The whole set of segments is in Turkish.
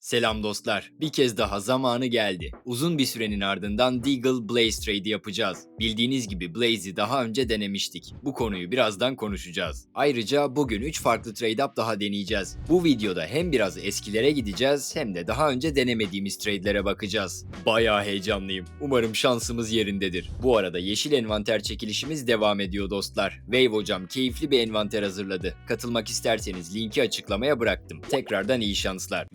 Selam dostlar. Bir kez daha zamanı geldi. Uzun bir sürenin ardından Deagle Blaze trade'i yapacağız. Bildiğiniz gibi Blaze'i daha önce denemiştik. Bu konuyu birazdan konuşacağız. Ayrıca bugün 3 farklı trade up daha deneyeceğiz. Bu videoda hem biraz eskilere gideceğiz hem de daha önce denemediğimiz trade'lere bakacağız. Bayağı heyecanlıyım. Umarım şansımız yerindedir. Bu arada yeşil envanter çekilişimiz devam ediyor dostlar. Wave hocam keyifli bir envanter hazırladı. Katılmak isterseniz linki açıklamaya bıraktım. Tekrardan iyi şanslar.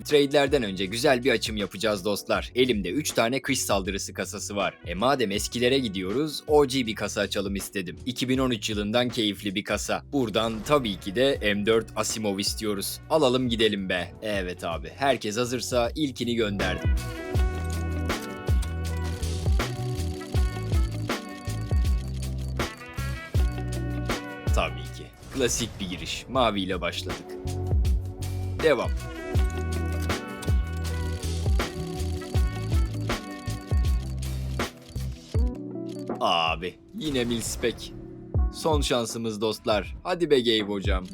Trade'lerden önce güzel bir açım yapacağız dostlar. Elimde 3 tane kış saldırısı kasası var. E madem eskilere gidiyoruz, OG bir kasa açalım istedim. 2013 yılından keyifli bir kasa. Buradan tabii ki de M4 Asimov istiyoruz. Alalım gidelim be. Evet abi, herkes hazırsa ilkini gönderdim. Tabii ki. Klasik bir giriş. Mavi ile başladık. Devam. Abi yine milspek. Son şansımız dostlar. Hadi be Gabe hocam.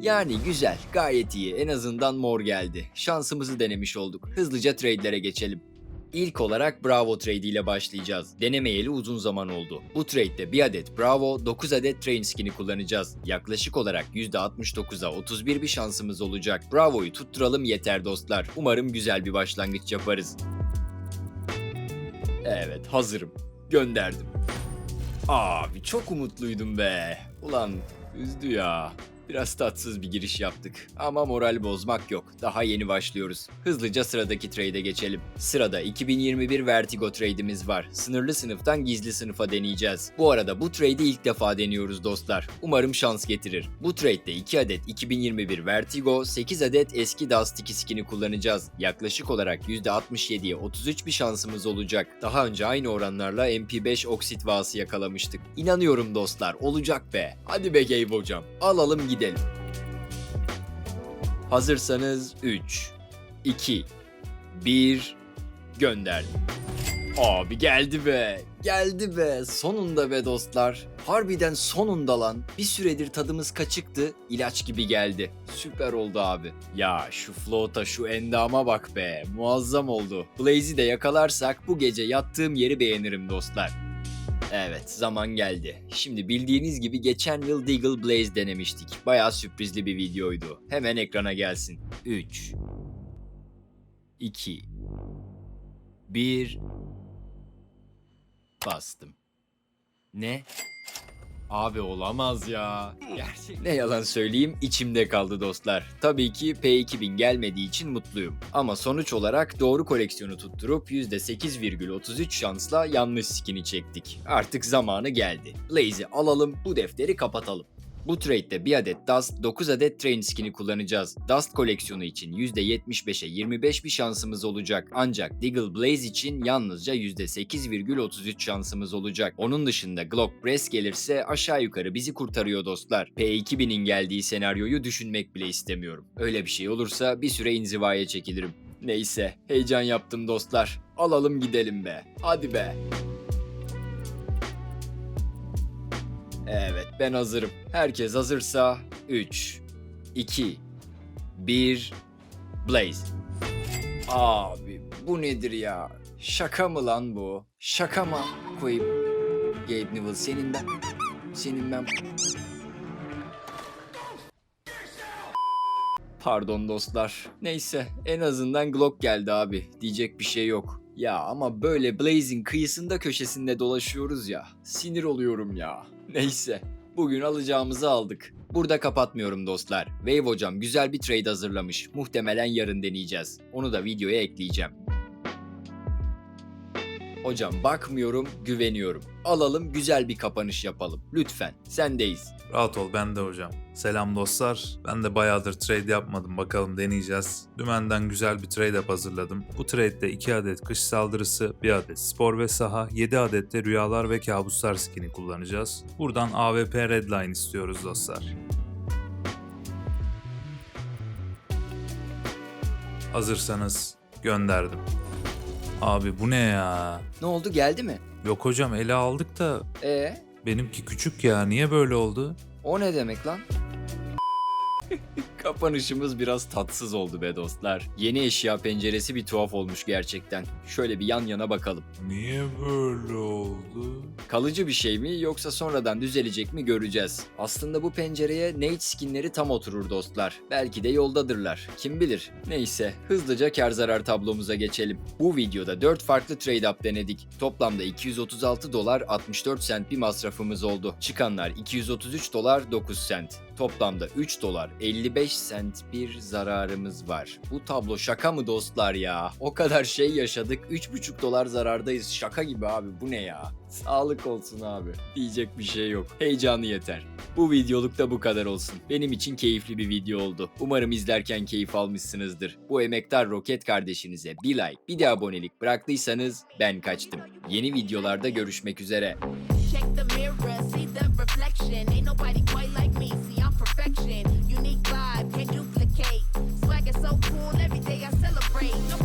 Yani güzel, gayet iyi. En azından mor geldi. Şansımızı denemiş olduk. Hızlıca trade'lere geçelim. İlk olarak Bravo trade ile başlayacağız. Denemeyeli uzun zaman oldu. Bu trade'de bir adet Bravo, 9 adet Train skin'i kullanacağız. Yaklaşık olarak %69'a 31 bir şansımız olacak. Bravo'yu tutturalım yeter dostlar. Umarım güzel bir başlangıç yaparız. Evet, hazırım. Gönderdim. Abi çok umutluydum be. Ulan üzdü ya. Biraz tatsız bir giriş yaptık ama moral bozmak yok. Daha yeni başlıyoruz. Hızlıca sıradaki trade'e geçelim. Sırada 2021 Vertigo trade'imiz var. Sınırlı sınıftan gizli sınıfa deneyeceğiz. Bu arada bu trade'i ilk defa deniyoruz dostlar. Umarım şans getirir. Bu trade'de 2 adet 2021 Vertigo, 8 adet eski Dust 2 skin'i kullanacağız. Yaklaşık olarak %67'ye 33 bir şansımız olacak. Daha önce aynı oranlarla MP5 oksit vası yakalamıştık. İnanıyorum dostlar, olacak be. Hadi be Gabe hocam, alalım gidelim. Hazırsanız 3, 2, 1, gönderdim. Abi geldi be. Geldi be. Sonunda be dostlar. Harbiden sonunda lan. Bir süredir tadımız kaçıktı. ilaç gibi geldi. Süper oldu abi. Ya şu float'a şu endama bak be. Muazzam oldu. Blaze'i de yakalarsak bu gece yattığım yeri beğenirim dostlar. Evet zaman geldi. Şimdi bildiğiniz gibi geçen yıl Deagle Blaze denemiştik. Bayağı sürprizli bir videoydu. Hemen ekrana gelsin. 3 2 1 Bastım. Ne? Abi olamaz ya. Gerçek. Ne yalan söyleyeyim içimde kaldı dostlar. Tabii ki P2000 gelmediği için mutluyum. Ama sonuç olarak doğru koleksiyonu tutturup %8,33 şansla yanlış skin'i çektik. Artık zamanı geldi. Blaze'i alalım bu defteri kapatalım. Bu trade'de bir adet Dust, 9 adet Train skin'i kullanacağız. Dust koleksiyonu için %75'e 25 bir şansımız olacak. Ancak Deagle Blaze için yalnızca %8,33 şansımız olacak. Onun dışında Glock Brass gelirse aşağı yukarı bizi kurtarıyor dostlar. P2000'in geldiği senaryoyu düşünmek bile istemiyorum. Öyle bir şey olursa bir süre inzivaya çekilirim. Neyse, heyecan yaptım dostlar. Alalım gidelim be. Hadi be. Evet ben hazırım. Herkes hazırsa 3, 2, 1, Blaze. Abi bu nedir ya? Şaka mı lan bu? Şaka mı? Koyayım. Gabe Newell senin ben... Senin ben... Pardon dostlar. Neyse en azından Glock geldi abi. Diyecek bir şey yok. Ya ama böyle Blaze'in kıyısında köşesinde dolaşıyoruz ya. Sinir oluyorum ya. Neyse. Bugün alacağımızı aldık. Burada kapatmıyorum dostlar. Wave hocam güzel bir trade hazırlamış. Muhtemelen yarın deneyeceğiz. Onu da videoya ekleyeceğim. Hocam bakmıyorum, güveniyorum. Alalım güzel bir kapanış yapalım. Lütfen. Sendeyiz. Rahat ol ben de hocam. Selam dostlar. Ben de bayağıdır trade yapmadım. Bakalım deneyeceğiz. Dümenden güzel bir trade up hazırladım. Bu trade'de 2 adet kış saldırısı, 1 adet spor ve saha, 7 adet de rüyalar ve kabuslar skin'i kullanacağız. Buradan AWP Redline istiyoruz dostlar. Hazırsanız gönderdim. Abi bu ne ya? Ne oldu geldi mi? Yok hocam ele aldık da E Benimki küçük ya niye böyle oldu? O ne demek lan? Kapanışımız biraz tatsız oldu be dostlar. Yeni eşya penceresi bir tuhaf olmuş gerçekten. Şöyle bir yan yana bakalım. Niye böyle oldu? Kalıcı bir şey mi yoksa sonradan düzelecek mi göreceğiz. Aslında bu pencereye Nate skinleri tam oturur dostlar. Belki de yoldadırlar. Kim bilir. Neyse hızlıca kar zarar tablomuza geçelim. Bu videoda 4 farklı trade up denedik. Toplamda 236 dolar 64 sent bir masrafımız oldu. Çıkanlar 233 dolar 9 sent. Toplamda 3 dolar 55 sent bir zararımız var. Bu tablo şaka mı dostlar ya? O kadar şey yaşadık 3,5 dolar zarardayız. Şaka gibi abi bu ne ya? Sağlık olsun abi. Diyecek bir şey yok. Heyecanı yeter. Bu videoluk da bu kadar olsun. Benim için keyifli bir video oldu. Umarım izlerken keyif almışsınızdır. Bu emektar roket kardeşinize bir like, bir de abonelik bıraktıysanız ben kaçtım. Yeni videolarda görüşmek üzere. Check the every day I celebrate. No